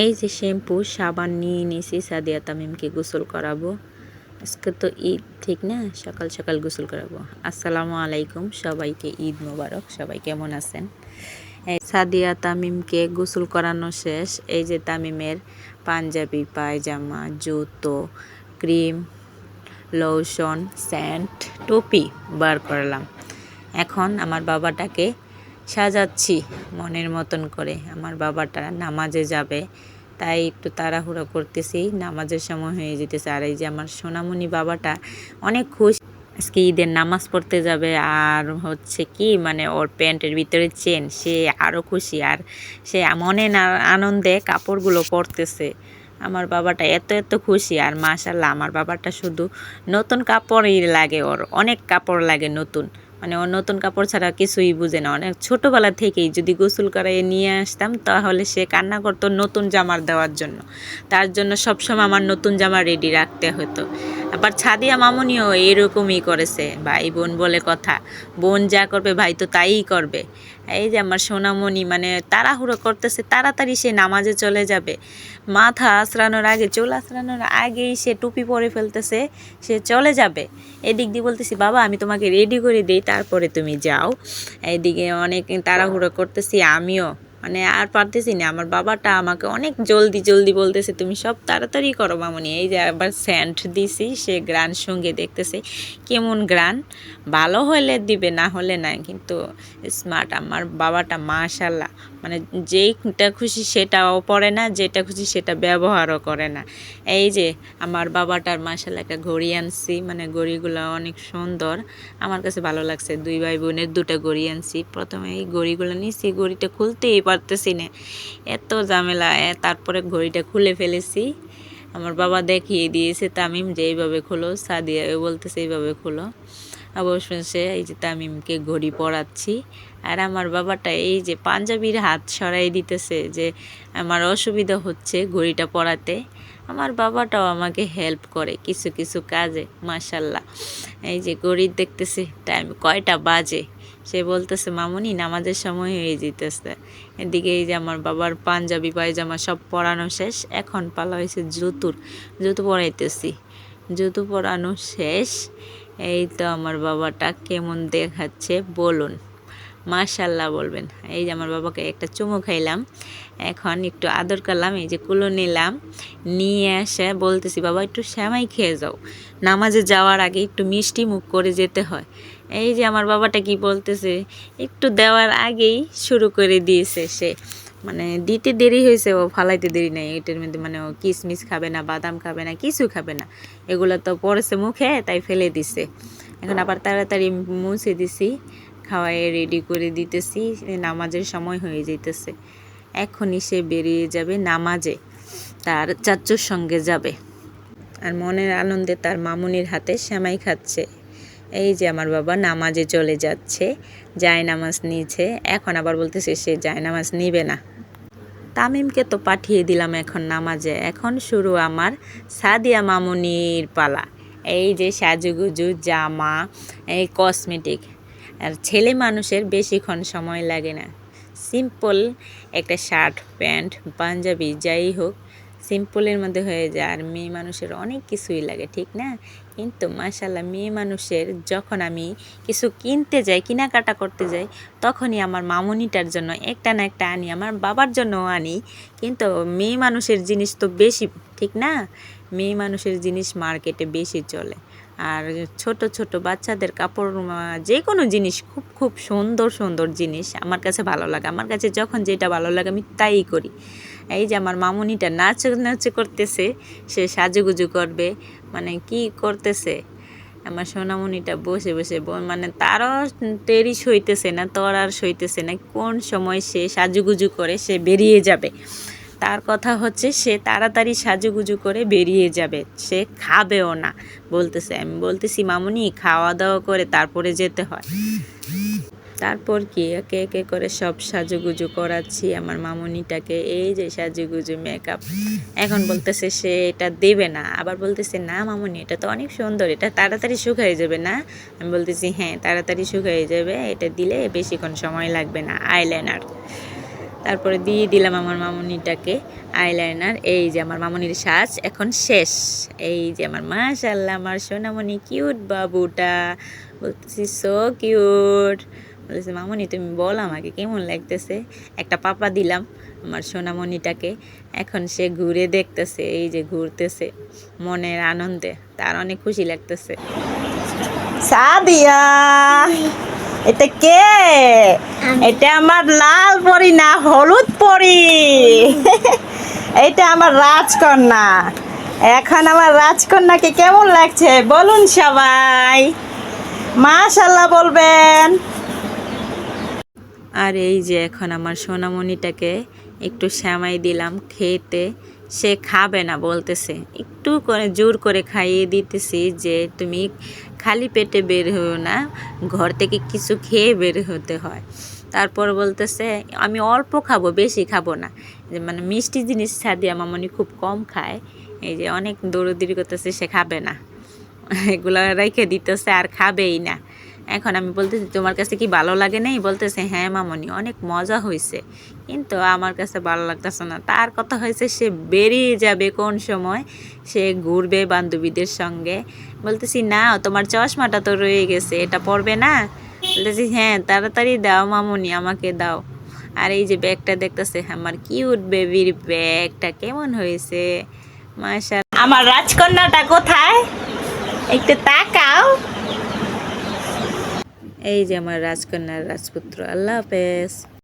এই যে শ্যাম্পু, সাবান নিয়ে নিয়েছি সাদিয়া তামিমকে গোসল করাবো। আজকে তো ঈদ, ঠিক না? সকাল সকাল গোসল করাবো। আসসালামু আলাইকুম, সবাইকে ঈদ মোবারক। সবাই কেমন আছেন? এই সাদিয়া তামিমকে গোসল করানো শেষ। এই যে তামিমের পাঞ্জাবি, পায়জামা, জুতো, ক্রিম, লোশন, স্যান্ট, টুপি বার করলাম। এখন আমার বাবাটাকে সাজাচ্ছি মনের মতন করে। আমার বাবাটা নামাজে যাবে, তাই একটু তাড়াহুড়ো করতেছি। নামাজের সময় হয়ে যেতেছে। আর এই যে আমার সোনামণি বাবাটা অনেক খুশি। আজকে ঈদের নামাজ পড়তে যাবে। আর হচ্ছে কি মানে ওর প্যান্টের ভিতরে চেন, সে আরও খুশি। আর সে মনে আনন্দে কাপড়গুলো পরতেছে। আমার বাবাটা এত এত খুশি। আর মাশাল্লাহ আমার বাবাটা শুধু নতুন কাপড়ই লাগে ওর। অনেক কাপড় লাগে নতুন। মানে ও নতুন কাপড় ছাড়া কিছুই বুঝে না। অনেক ছোটোবেলা থেকেই যদি গোসল করাইয়ে নিয়ে আসতাম, তাহলে সে কান্না করতো নতুন জামার দেওয়ার জন্য। তার জন্য সবসময় আমার নতুন জামা রেডি রাখতে হতো। আবার ছাদিয়া মামুনিও এরকমই করেছে, ভাই বোন বলে কথা। বোন যা করবে ভাই তো তাই করবে। এই যে আমার সোনামণি মানে তাড়াহুড়ো করতেছে, তাড়াতাড়ি সে নামাজে চলে যাবে। মাথা আশ্রানোর আগে, চুল আশ্রানোর আগেই সে টুপি পরে ফেলতেছে, সে চলে যাবে। এদিক দিয়ে বলতেছি, বাবা, আমি তোমাকে রেডি করে দিই, তারপরে তুমি যাও। এদিকে অনেক তাড়াহুড়ো করতেছি, আমিও। মানে আর পারতেছি না, আমার বাবাটা আমাকে অনেক জলদি জলদি বলতেছে, তুমি সব তাড়াতাড়ি করো মামনি। এই যে আবার স্যান্ট দিছি, সে গ্রান সঙ্গে দেখতেছে, কেমন গ্রান? ভালো হলে দিবে, না হলে না। কিন্তু স্মার্ট, আমার বাবাটা মাশাল্লাহ মানে যেইটা খুশি সেটাও পড়ে না যেটা খুশি সেটা ব্যবহারও করে না। এই যে আমার বাবাটার মাশাল্লাহ একটা ঘড়ি আনছি মানে ঘড়িগুলো অনেক সুন্দর, আমার কাছে ভালো লাগছে। দুই ভাই বোনের দুটো ঘড়ি আনছি, প্রথমে এই ঘড়িগুলো নিয়েছি, ঘড়িটা খুলতেই পারতেছি না। এত ঝামেলা তারপরে ঘড়িটা খুলে ফেলেছি। আমার বাবা দেখিয়ে দিয়েছে, তামিম, যে এইভাবে খোলো। সাদিয়া বলতেছে, এইভাবে খোলো। অবশেষে এই যে তামিমকে ঘড়ি পরাচ্ছি। আর আমার বাবাটা এই যে পাঞ্জাবির হাত সরাই দিতেছে যে, আমার অসুবিধা হচ্ছে ঘড়িটা পরাতে। আমার বাবাটাও আমাকে হেল্প করে কিছু কিছু কাজে মাসাল্লাহ এই যে ঘড়ি দেখতেছি টাইম কয়টা বাজে? সে বলতেছে, মামুনি, নামাজের সময় হয়ে যেতেছে এদিকে এই যে আমার বাবার পাঞ্জাবি, পায়জামা সব পরানো শেষ, এখন পালা হয়েছে জুতুর, জুতো পরাইতেছি। জুতো পরানো শেষ, এই তো আমার বাবাটা কেমন দেখাচ্ছে, বলুন। মাশাল্লাহ বলবেন। এই যে আমার বাবাকে একটা চুমু খাইলাম, এখন একটু আদর করলাম, এই যে কুলো নিলাম, নিয়ে এসে বলতেছি, বাবা, একটু শ্যামাই খেয়ে যাও। নামাজে যাওয়ার আগে একটু মিষ্টি মুখ করে যেতে হয়। এই যে আমার বাবাটা কি বলতেছে? একটু দেওয়ার আগেই শুরু করে দিয়েছে সে। মানে দিতে দেরি হয়েছে, ও ফালাইতে দেরি নাই। এটার মধ্যে মানে ও কিশমিশ খাবে না, বাদাম খাবে না, কিছু খাবে না। এগুলো তো পড়েছে মুখে, তাই ফেলে দিছে। এখন আবার তাড়াতাড়ি মুছে দিছি খাওয়াই রেডি করে দিতেছি নামাজের সময় হয়ে যেতেছে এখনই সে বেরিয়ে যাবে নামাজে, তার চাচুর সঙ্গে যাবে। আর মনের আনন্দে তার মামুনির হাতে শ্যামাই খাচ্ছে। এই যে আমার বাবা নামাজে চলে যাচ্ছে, যায় নামাজ নিয়েছে এখন আবার বলতেছে সে যায় নামাজ নিবে না। তামিমকে তো পাঠিয়ে দিলাম এখন নামাজে। এখন শুরু আমার সাদিয়া মামুনির পালা। এই যে সাজুগুজু, জামা, এই কসমেটিক আর ছেলে মানুষের বেশিক্ষণ সময় লাগে না। সিম্পল একটা শার্ট প্যান্ট পাঞ্জাবি, যাই হোক সিম্পলের মধ্যে হয়ে যায়। আর মেয়ে মানুষের অনেক কিছুই লাগে, ঠিক না? কিন্তু মাসাল্লাহ মেয়ে মানুষের যখন আমি কিছু কিনতে যাই, কেনাকাটা করতে যাই, তখনই আমার মামুনিটার জন্য একটা না একটা আনি, আমার বাবার জন্যও আনি। কিন্তু মেয়ে মানুষের জিনিস তো বেশি, ঠিক না? মেয়ে মানুষের জিনিস মার্কেটে বেশি চলে। আর ছোট ছোট বাচ্চাদের কাপড় যে কোনো জিনিস, খুব খুব সুন্দর সুন্দর জিনিস আমার কাছে ভালো লাগে। আমার কাছে যখন যেটা ভালো লাগে আমি তাই করি। এই যে আমার মামুনিটা নাচ নাচ করতেছে, সে সাজুগুজু করবে মানে কি করতেছে? আমার সোনামণিটা বসে বসে মানে তারও তেরি সইতেছে না, তোর আর সইতেছে না, কোন সময় সে সাজুগুজু করে সে বেরিয়ে যাবে? তার কথা হচ্ছে সে তাড়াতাড়ি সাজুগুজু করে বেরিয়ে যাবে, সে খাবেও না, বলতেছে। আমি বলতেছি, মামুনি খাওয়া দাওয়া করে তারপরে যেতে হয়। তারপর কি? একে একে করে সব সাজুগুজু করাচ্ছি, আমার মামুনিটাকে এই যে সাজুগুজু মেকআপ এখন বলতেছে সে এটা দেবে না। আবার বলতেছে, না মামুনি, এটা তো অনেক সুন্দর, এটা তাড়াতাড়ি শুকাই যাবে না? আমি বলতেছি হ্যাঁ তাড়াতাড়ি শুকাই যাবে, এটা দিলে বেশিক্ষণ সময় লাগবে না আইলাইনার তারপরে দিয়ে দিলাম আমার মামুনিটাকে আইলাইনার এই যে আমার মামুনির সাজ এখন শেষ। এই যে আমার মাশাল্লাহ আমার সোনামণি কিউট বাবুটা। বলতেছি সো কিউট বলেছে মামনি তুমি বল আমাকে কেমন লাগতেছে? একটা পাপা দিলাম আমার সোনামণিটাকে। এখন সে ঘুরে দেখতেছে এই যে ঘুরতেছে মনের আনন্দে তার অনেক খুশি লাগতেছে। সাদিয়া এটা কে? এটা আমার লাল পরি না হলুদ পরি? এটা আমার রাজকন্যা। এখন আমার রাজকন্যাকে কেমন লাগছে? বলুন সবাই। মাশাল্লাহ বলবেন। আর এই যে এখন আমার সোনামণিটাকে একটু শ্যামাই দিলাম খেতে। সে খাবে না বলতেছে। একটু করে জোর করে খাইয়ে দিতেছি যে তুমি খালি পেটে বের হও না, ঘর থেকে কিছু খেয়ে বের হতে হয়। তারপর বলতেছে, আমি অল্প খাব, বেশি খাব না। যে মানে মিষ্টি জিনিস ছাড়িয়ে আমার মনে খুব কম খায়। এই যে অনেক দৌড়দৌড়ি করতেছে, সে খাবে না। এগুলো রেখে দিতেছে, আর খাবেই না। এখন আমি বলতেছি, তোমার কাছে কি ভালো লাগে নাই? বলতেছে হ্যাঁ মামনি, অনেক মজা হয়েছে কিন্তু আমার কাছে ভালো লাগতেছে না। তার কথা হয়েছে সে বেরিয়ে যাবে কোন সময়? সে ঘুরবে বান্ধবীদের সঙ্গে। বলতেছি, না, তোমার চশমাটা তো রয়ে গেছে, এটা পড়বে না? বলতেছি হ্যাঁ তাড়াতাড়ি দাও মামনি, আমাকে দাও। আর এই যে ব্যাগটা দেখতেছে, আমার কিউট বেবির ব্যাগটা কেমন হয়েছে মাশা আমার রাজকন্যাটা কোথায়? একটু তাকাও। এই যে আমার রাজকন্যার রাজপুত্র। আল্লাহ হাফেজ।